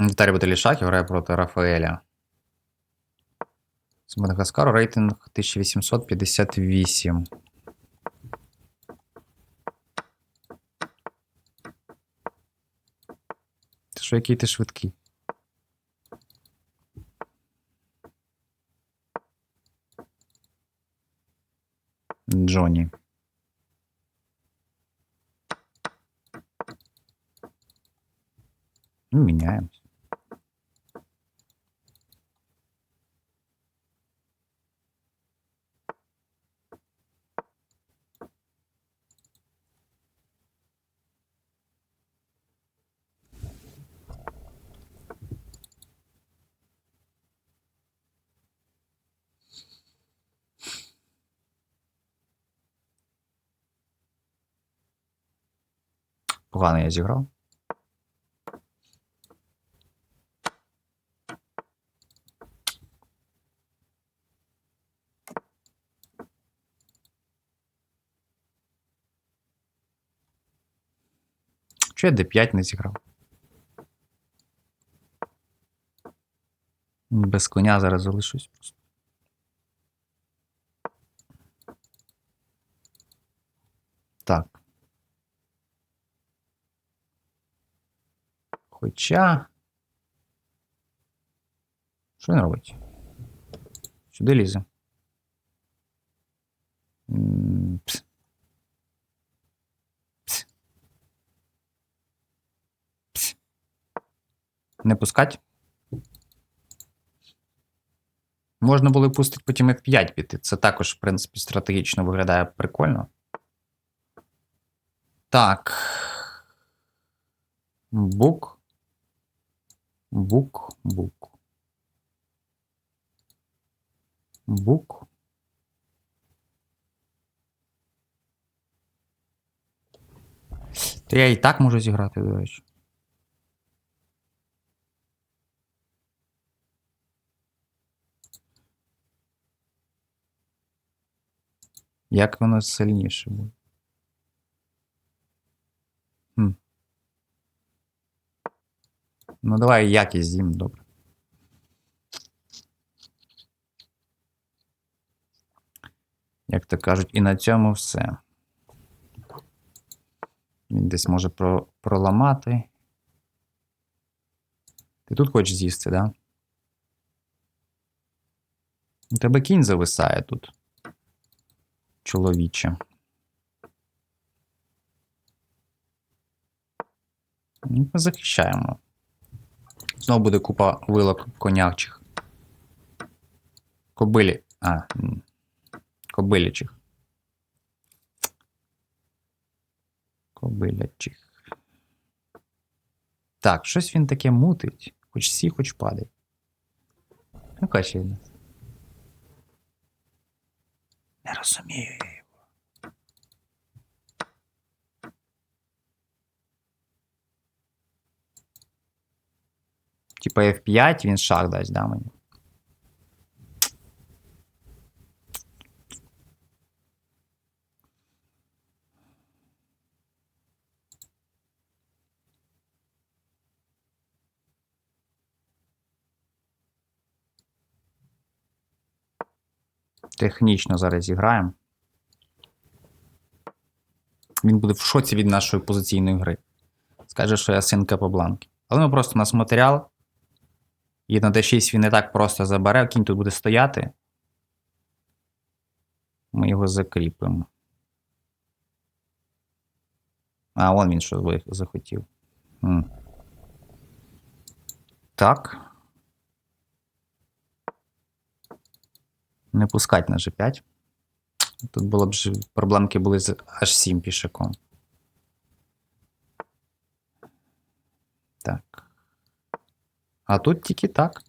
Віталій Баталішаків грає проти Рафаеля. З Мадагаскару рейтинг 1858. Ти що, який ти швидкий? Джонні. Ну, Погано я зіграв. Чого я D5 не зіграв? Без коня зараз залишусь просто. Так. Хоча. Що він робить? Сюди лізе. Пс. Пс. Пс. Не пускать. Можна було пустити потім F5 піти. Це також, в принципі, стратегічно виглядає прикольно. Так. Бук. Бук, бук. Бук. То я і так можу зіграти, до речі. Як воно сильніше буде? Ну, давай якість з'їм, добре. Як то кажуть, і на цьому все. Він десь може про, проламати. Ти тут хочеш з'їсти, да? У тебе кінь зависає тут. Чоловіче. Ми захищаємо. Знову буде купа вилок конячих. Кобилі. А. Кобилячих. Кобилячих. Так, щось він таке мутить. Хоч сі, хоч падай. Ну, від. Не розумію Типа F5 він шах дасть, да, мені? Технічно зараз зіграємо. Він буде в шоці від нашої позиційної гри. Скаже, що я син Капобланки. Але ми просто у нас матеріал. І на D6 він не так просто забере, кінь тут буде стояти. Ми його закріпимо. А, вон він що захотів. М. Так. Не пускать на G5. Тут було б проблемки були з H7 пішаком. Так. А тут тільки так.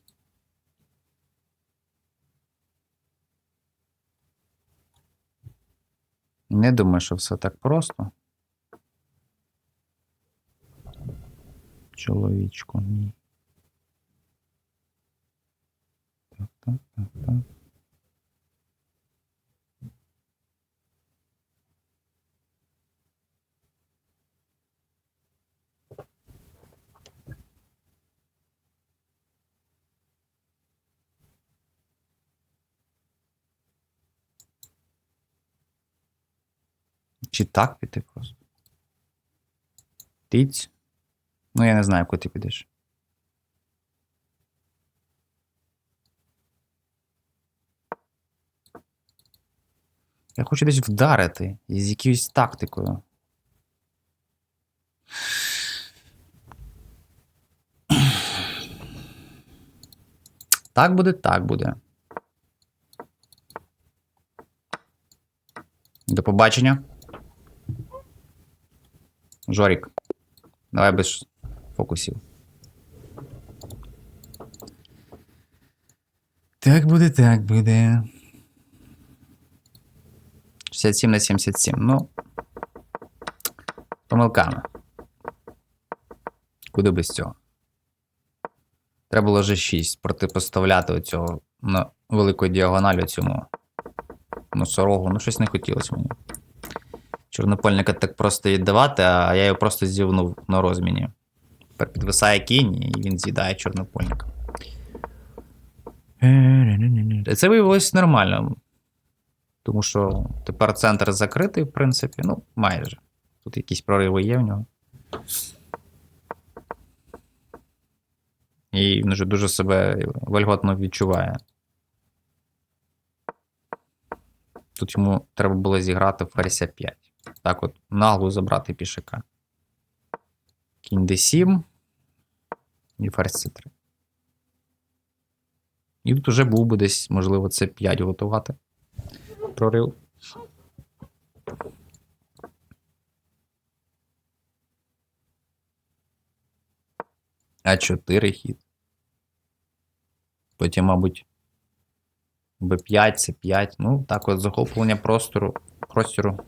Не думаю, що все так просто. Чоловічку, ні. Так, так, так, так. Чи так піти просто? Тиць. Ну, я не знаю, куди ти підеш. Я хочу десь вдарити з якоюсь тактикою. Так буде, так буде. До побачення. Жорік. Давай без фокусів. Так буде, так буде. 67 на 77. Ну. Помилками. Куди без цього? Треба було вже 6 протипоставляти оцього на великої діагоналі цьому носорогу. Ну, щось не хотілося мені. Чорнопольника так просто віддавати, а я його просто зівнув на розміні. Тепер підвисає кінь, і він з'їдає чорнопольника. Це виявилось нормально. Тому що тепер центр закритий, в принципі, ну, майже. Тут якісь прориви є в нього. І він вже дуже себе вольготно відчуває. Тут йому треба було зіграти ферзя 5. Так от, нагло забрати пішака. Кінь d7 і ферзь c3. І тут уже був би десь, можливо, це 5 готувати. Прорив. А 4 хід. Потім, мабуть, Б5, це 5. Ну, так от захоплення простору. простору.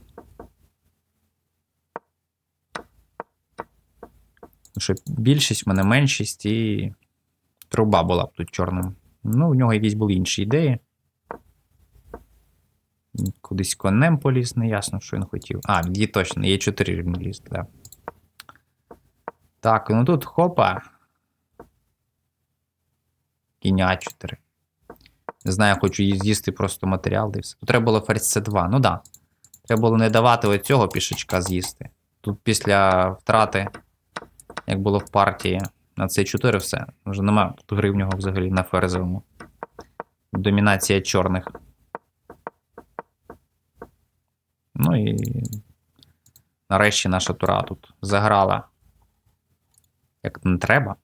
Що більшість, в мене меншість і труба була б тут чорним. Ну, у нього якісь були інші ідеї. Кудись конем поліз, не ясно, що він хотів. А, є точно, є 4 він ліз, так. Да. Так, ну тут хопа. Кінь 4. Не знаю, хочу з'їсти просто матеріал дився. Тут треба було ферзь С2. Ну да. Треба було не давати оцього пішечка з'їсти. Тут після втрати, як було в партії, на c 4 все. Вже нема тут гри в нього взагалі на ферзовому. Домінація чорних. Ну і нарешті наша тура тут заграла. Як не треба.